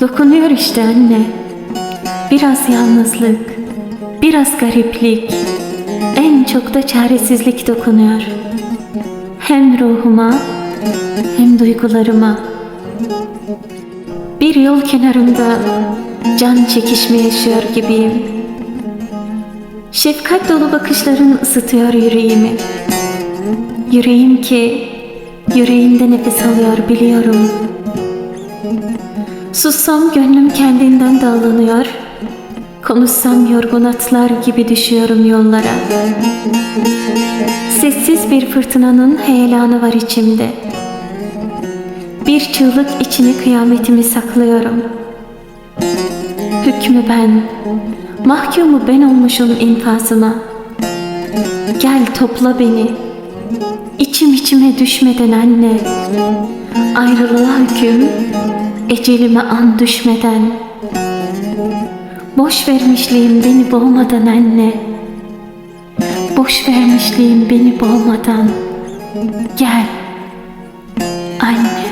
Dokunuyor işte anne. Biraz yalnızlık, biraz gariplik, en çok da çaresizlik dokunuyor. Hem ruhuma hem duygularıma. Bir yol kenarında can çekişme yaşıyor gibiyim. Şefkat dolu bakışların ısıtıyor yüreğimi. Yüreğim ki yüreğinde nefes alıyor biliyorum. Sussam gönlüm kendinden dağlanıyor. Konuşsam yorgun atlar gibi düşüyorum yollara. Sessiz bir fırtınanın heyelanı var içimde. Bir çığlık içine kıyametimi saklıyorum. Hükmü ben, mahkumu ben olmuşum infazıma. Gel topla beni, içim içime düşmeden anne. Ayrılığa hüküm, ecelime an düşmeden. Boş vermişliğim beni boğmadan anne. Boş vermişliğim beni boğmadan. Gel, anne.